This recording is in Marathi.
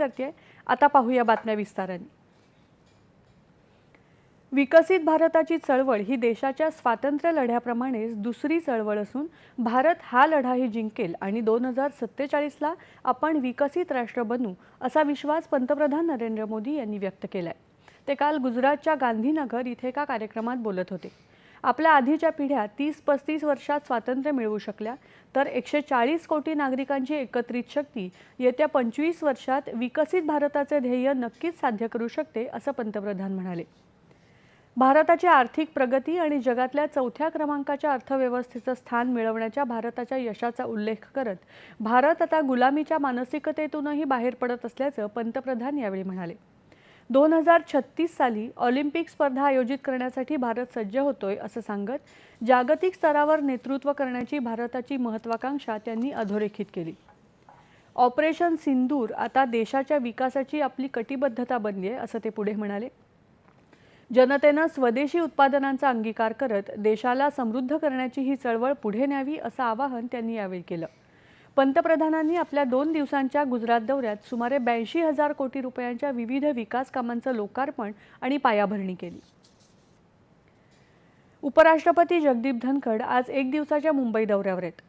करते. आता पाहूया बातम्या विस्ताराने. विकसित भारताची चळवळ ही देशाच्या स्वातंत्र्य लढ्याप्रमाणेच दुसरी चळवळ असून भारत हा लढाही जिंकेल आणि दोन हजार सत्तेचाळीसला आपण विकसित राष्ट्र बनू असा विश्वास पंतप्रधान नरेंद्र मोदी यांनी व्यक्त केलाय. ते काल गुजरातच्या गांधीनगर इथे एका कार्यक्रमात बोलत होते. आपल्या आधीच्या पिढ्या तीस पस्तीस वर्षात स्वातंत्र्य मिळवू शकल्या तर एकशे चाळीस कोटी नागरिकांची एकत्रित शक्ती येत्या पंचवीस वर्षात विकसित भारताचे ध्येय नक्कीच साध्य करू शकते असं पंतप्रधान म्हणाले. भारताची आर्थिक प्रगती आणि जगातल्या चौथ्या क्रमांकाच्या अर्थव्यवस्थेचं स्थान मिळवण्याच्या भारताच्या यशाचा उल्लेख करत भारत आता गुलामीच्या मानसिकतेतूनही बाहेर पडत असल्याचं पंतप्रधान यावेळी म्हणाले. दोन हजार छत्तीस साली ऑलिम्पिक स्पर्धा आयोजित करण्यासाठी भारत सज्ज होतोय असं सांगत जागतिक स्तरावर नेतृत्व करण्याची भारताची महत्वाकांक्षा त्यांनी अधोरेखित केली. ऑपरेशन सिंदूर आता देशाच्या विकासाची आपली कटिबद्धता बनली आहे असं ते पुढे म्हणाले. जनतेनं स्वदेशी उत्पादनांचा अंगीकार करत देशाला समृद्ध करण्याची ही चळवळ पुढे न्यावी असं आवाहन त्यांनी यावेळी केलं. पंतप्रधानांनी आपल्या दोन दिवसांच्या गुजरात दौऱ्यात सुमारे ब्याऐंशी हजार कोटी रुपयांच्या विविध विकास कामांचं लोकार्पण आणि पायाभरणी केली. उपराष्ट्रपती जगदीप धनखड आज एक दिवसाच्या मुंबई दौऱ्यावर आहेत.